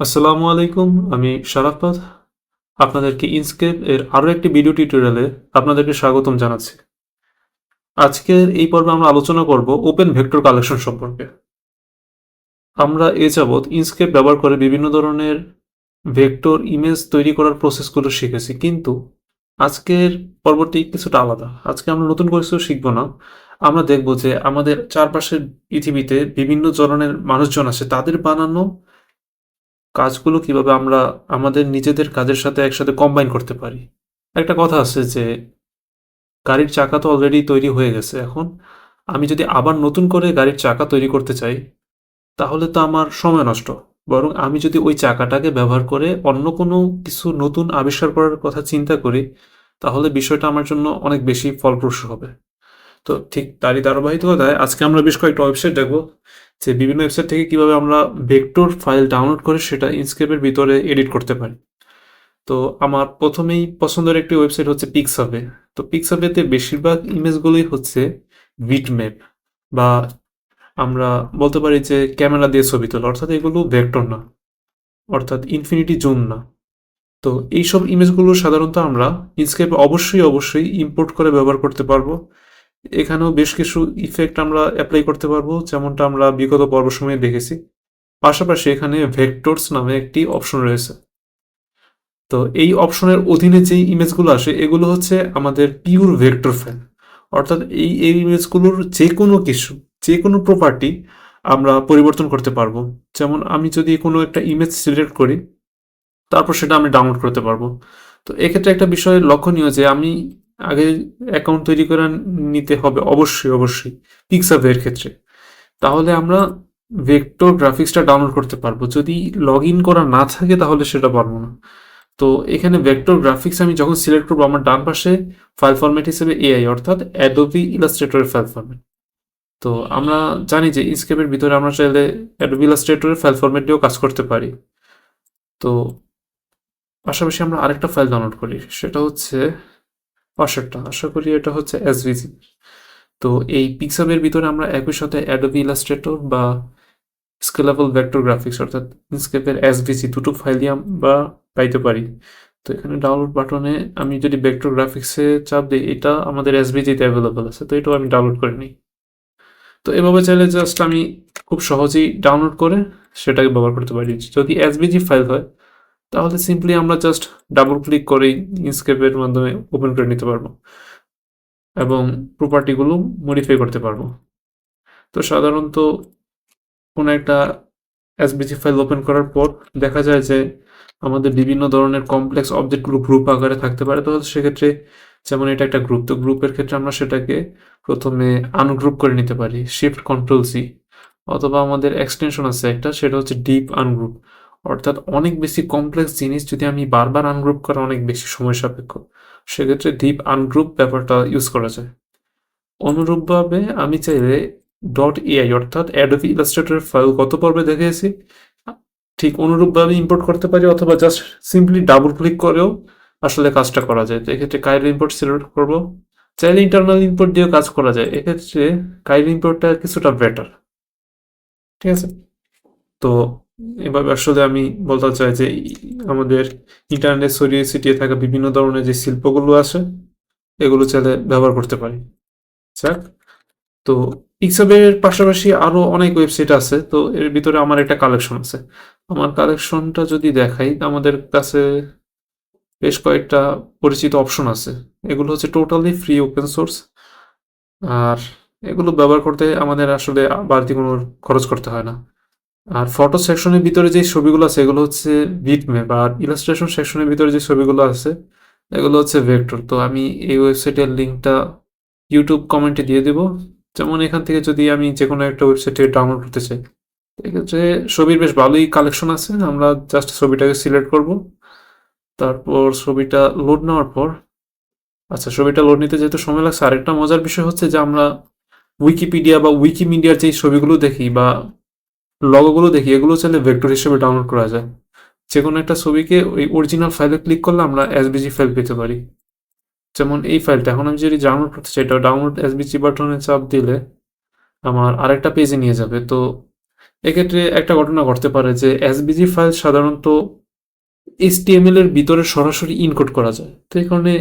আসসালামু আলাইকুম, আমি শারাফাত আপনাদেরকে ইনস্কেপ এর আরও একটি ভিডিও টিউটোরিয়ালে আপনাদেরকে স্বাগতম জানাচ্ছি। আজকের এই পর্বে আমরা আলোচনা করব ওপেন ভেক্টর কালেকশন সম্পর্কে। আমরা এ যাবৎ ইনস্কেপ ব্যবহার করে বিভিন্ন ধরনের ভেক্টর ইমেজ তৈরি করার প্রসেসগুলো শিখেছি, কিন্তু আজকের পর্বটি কিছুটা আলাদা। আজকে আমরা নতুন কিছু শিখব না। আমরা দেখব যে আমাদের চারপাশের পৃথিবীতে বিভিন্ন ধরনের মানুষজন আছে, তাদের বানানো কাজগুলো কীভাবে আমরা আমাদের নিজেদের কাজের সাথে একসাথে কম্বাইন করতে পারি। একটা কথা আছে যে, গাড়ির চাকা তো অলরেডি তৈরি হয়ে গেছে এখন। আমি যদি আবার নতুন করে গাড়ির চাকা তৈরি করতে চাই, তাহলে তো আমার সময় নষ্ট। বরং আমি যদি ওই চাকাটাকে ব্যবহার করে অন্য কোনো কিছু নতুন আবিষ্কার করার কথা চিন্তা করি, তাহলে বিষয়টা আমার জন্য অনেক বেশি ফলপ্রসূ হবে। তো ঠিক তারই ধারাবাহিকতায় আজকে আমরা বেশ কয়েকটা ওয়েবসাইট দেখব, যে বিভিন্ন ওয়েবসাইট থেকে কীভাবে আমরা ভেক্টর ফাইল ডাউনলোড করে সেটা ইনস্কেপের ভিতরে এডিট করতে পারি। তো আমার প্রথমেই পছন্দের একটি ওয়েবসাইট হচ্ছে পিক্সাভে তো পিক্সাভেতে বেশিরভাগ ইমেজগুলোই হচ্ছে বিটম্যাপ বা আমরা বলতে পারি যে ক্যামেরা দিয়ে ছবি তোলা, অর্থাৎ এগুলো ভেক্টর না, অর্থাৎ ইনফিনিটি জুম না। তো এইসব ইমেজগুলো সাধারণত আমরা ইনস্কেপে অবশ্যই অবশ্যই ইম্পোর্ট করে ব্যবহার করতে পারব। এখানেও বেশ কিছু ইফেক্ট আমরা অ্যাপ্লাই করতে পারব, যেমনটা আমরা বিগত পর্ব সময়ে দেখেছি। পাশাপাশি এখানে ভেক্টরস নামে একটি অপশন রয়েছে। তো এই অপশনের অধীনে যেই ইমেজগুলো আসে, এগুলো হচ্ছে আমাদের পিওর ভেক্টর ফাইল অর্থাৎ এই এই ইমেজগুলোর যে কোনো কিছু যে কোনো প্রপার্টি আমরা পরিবর্তন করতে পারব। যেমন আমি যদি কোনো একটা ইমেজ সিলেক্ট করি, তারপর সেটা আমি ডাউনলোড করতে পারব। তো এক্ষেত্রে একটা বিষয় লক্ষণীয় যে আমি আগে অ্যাকাউন্ট তৈরি করে নিতে হবে, অবশ্যই অবশ্যই পিক্সাভের ক্ষেত্রে। তাহলে আমরা ভেক্টর গ্রাফিক্সটা ডাউনলোড করতে পারব। যদি লগ ইন করা না থাকে তাহলে সেটা পারব না। তো এখানে ভেক্টর গ্রাফিক্স আমি যখন সিলেক্ট করব আমার ডান পাশে ফাইল ফরম্যাট হিসেবে এআই অর্থাৎ অ্যাডোবি ইলাস্ট্রেটরের ফাইল ফরম্যাট তো আমরা জানি যে ইনস্কেপের ভিতরে আমরা চাইলে অ্যাডোবি ইলাস্ট্রেটরের ফাইল ফরম্যাট দিয়েও কাজ করতে পারি। তো পাশাপাশি আমরা আরেকটা ফাইল ডাউনলোড করি, সেটা হচ্ছে পাশেরটা আশা করি এটা হচ্ছে এসভিজি তো এই পিক্সাবের ভিতরে আমরা একই সাথে অ্যাডোবি ইলাস্ট্রেটর বা স্কেলেবল ভেক্টর গ্রাফিক্স অর্থাৎ ইনস্কেপের এসভিজি দুটো ফাইলই আমরা পাইতে পারি। তো এখানে ডাউনলোড বাটনে আমি যদি ভেক্টর গ্রাফিক্সে চাপ দিই, এটা আমাদের এসভিজিতে অ্যাভেলেবল আছে, তো এটাও আমি ডাউনলোড করে নিই। তো এভাবে চাইলে জাস্ট আমি খুব সহজেই ডাউনলোড করে সেটাকে ব্যবহার করতে পারি। যদি এসভিজি ফাইল হয় তাহলে সিম্পলি আমরা জাস্ট ডাবল ক্লিক করেই ইনস্কেপের মাধ্যমে ওপেন করে নিতে পারব এবং প্রপার্টিগুলো মডিফাই করতে পারব। তো সাধারণত কোনো একটা এসবিজি ফাইল ওপেন করার পর দেখা যায় যে আমাদের বিভিন্ন ধরনের কমপ্লেক্স অবজেক্টগুলো গ্রুপ আকারে থাকতে পারে। তো সেক্ষেত্রে যেমন এটা একটা গ্রুপ তো গ্রুপের ক্ষেত্রে আমরা সেটাকে প্রথমে আনগ্রুপ করে নিতে পারি। শিফট কন্ট্রোল সি অথবা আমাদের এক্সটেনশন আছে একটা, সেটা হচ্ছে ডিপ আনগ্রুপ অর্থাৎ অনেক বেশি কমপ্লেক্স জিনিস যদি আমি বারবার আনগ্রুপ করা অনেক বেশি সময় সাপেক্ষ, সেক্ষেত্রে ডিপ আনগ্রুপ ব্যাপারটা ইউজ করা যায়। অনুরূপভাবে আমি চাইলে ডট এআই অর্থাৎ অ্যাডোবি ইলাস্ট্রেটর ফাইল কত পর্বে দেখেছি ঠিক অনুরূপভাবে ইম্পোর্ট করতে পারি অথবা জাস্ট সিম্পলি ডাবল ক্লিক করেও আসলে কাজটা করা যায়। তো এক্ষেত্রে কাইল ইম্পোর্ট সিলেক্ট করব। চাইলে ইন্টারনাল ইম্পোর্ট দিয়েও কাজ করা যায়। এক্ষেত্রে কাইল ইম্পোর্টটা কিছুটা বেটার ঠিক আছে? তো এভাবে আসলে আমি বলতে চাই যে আমাদের ইন্টারনেট ছড়িয়ে ছিটিয়ে থাকা বিভিন্ন ধরনের যে শিল্পগুলো আছে, এগুলো চাইলে ব্যবহার করতে পারি। যাক, তো পিক্সাবের পাশাপাশি আরও অনেক ওয়েবসাইট আছে, তো এর ভিতরে আমার একটা কালেকশন আছে। আমার কালেকশনটা যদি দেখাই, আমাদের কাছে বেশ কয়েকটা পরিচিত অপশন আছে। এগুলো হচ্ছে টোটালি ফ্রি ওপেন সোর্স আর এগুলো ব্যবহার করতে আমাদের আসলে বাড়তি কোনো খরচ করতে হয় না। আর ফটো সেকশনের ভিতরে যে ছবিগুলো আছে, এগুলো হচ্ছে বিটম্যাপ আর ইলাস্ট্রেশন সেকশনের ভিতরে যে ছবিগুলো আছে, এগুলো হচ্ছে ভেক্টর তো আমি এই ওয়েবসাইটের লিঙ্কটা ইউটিউব কমেন্টে দিয়ে দেব। যেমন এখান থেকে যদি আমি যে কোনো একটা ওয়েবসাইট ডাউনলোড করতে চাই, এক্ষেত্রে ছবির বেশ ভালোই কালেকশন আছে। আমরা জাস্ট ছবিটাকে সিলেক্ট করব। তারপর ছবিটা লোড নেওয়ার পর আচ্ছা ছবিটা লোড নিতে যেহেতু সময় লাগছে, আরেকটা মজার বিষয় হচ্ছে যে আমরা উইকিপিডিয়া বা উইকিমিডিয়ার যেই ছবিগুলো দেখি বা লগোগুলো দেখি, এগুলো চাইলে ভেক্টর হিসেবে ডাউনলোড করা যায়। যে কোনো একটা ছবিকে ওই অরিজিনাল ফাইলে ক্লিক করলে আমরা এসবিজি ফাইল পেতে পারি। যেমন এই ফাইলটা এখন আমি যদি ডাউনলোড করতে চাই, এটা ডাউনলোড এসবিজি বাটনে চাপ দিলে আমার আরেকটা পেজে নিয়ে যাবে। তো এক্ষেত্রে একটা ঘটনা ঘটতে পারে যে এসবিজি ফাইল সাধারণত এইচটিএমএল এর ভিতরে সরাসরি ইনকোড করা যায়। তো এই কারণে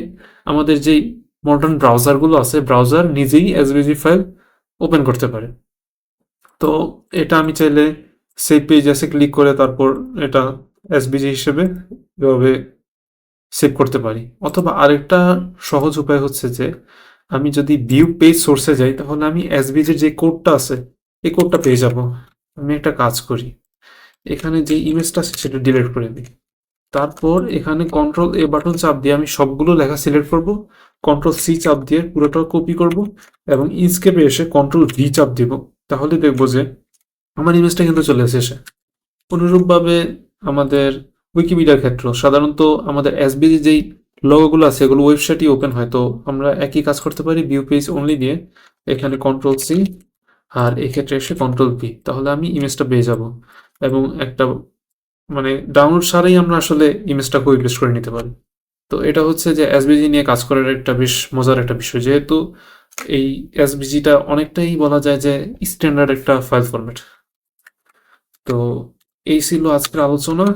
আমাদের যেই মডার্ন ব্রাউজারগুলো আছে ব্রাউজার নিজেই এসবিজি ফাইল ওপেন করতে পারে। তো এটা আমি চাইলে সেভ পেজ আছে ক্লিক করে তারপর এটা এসবিজি হিসেবে এভাবে সেভ করতে পারি। অথবা আরেকটা সহজ উপায় হচ্ছে যে, আমি যদি ভিউ পেজ সোর্সে যাই, তাহলে আমি এসবিজির যে কোডটা আছে, এই কোডটা পেয়ে যাব। আমি একটা কাজ করি। এখানে যে ইমেজটা আছে, সেটা ডিলিট করে দিই। তারপর এখানে কন্ট্রোল এ বাটন চাপ দিয়ে আমি সবগুলো লেখা সিলেক্ট করব। কন্ট্রোল সি চাপ দিয়ে পুরোটা কপি করব এবং ইনস্কেপে এসে কন্ট্রোল ভি চাপ দিব। তাহলে দেখব যে আমার ইমেজটা কিন্তু চলে এসেছে। অনুরূপভাবে আমাদের উইকিমিডিয়ার ক্ষেত্র সাধারণত আমাদের এসবিজি যেই লগোগুলো আছে, এগুলো ওয়েবসাইটই ওপেন হয়। তো আমরা একই কাজ করতে পারি ভিউ পেজ অনলি দিয়ে, এখানে কন্ট্রোল সি আর এক্ষেত্রে এসে কন্ট্রোল পি তাহলে আমি ইমেজটা পেয়ে যাব এবং একটা মানে ডাউনলোড ছাড়াই আমরা আসলে ইমেজটা পেস্ট করে নিতে পারি। তো এটা হচ্ছে যে এসবিজি নিয়ে কাজ করার একটা বেশ মজার একটা বিষয়। যেহেতু এই এসবিজিটা অনেকটাই বলা যায় যে স্ট্যান্ডার্ড একটা ফাইল ফরম্যাট তো এই ছিল আজকের আলোচনা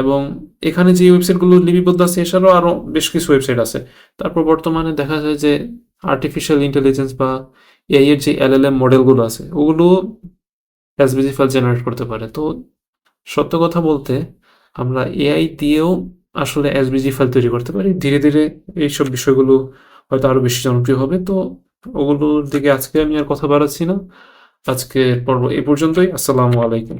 এবং এখানে যে ওয়েবসাইটগুলো লিপিবদ্ধ আছে, এছাড়াও আরও বেশ কিছু ওয়েবসাইট আছে। তারপর বর্তমানে দেখা যায় যে আর্টিফিশিয়াল ইন্টেলিজেন্স বা এআই এর যে এল এল এলএলএম মডেলগুলো আছে, ওগুলো এসবিজি ফাইল জেনারেট করতে পারে। তো সত্য কথা বলতে আমরা এআই দিয়েও আসলে এসবিজি ফাইল তৈরি করতে পারি। ধীরে ধীরে এইসব বিষয়গুলো হয়তো আরও বেশি জনপ্রিয় হবে। তো ওগুলোর দিকে আজকে আমি আর কথা বাড়াচ্ছি না। আজকের পর্ব এ পর্যন্তই। আসসালামু আলাইকুম।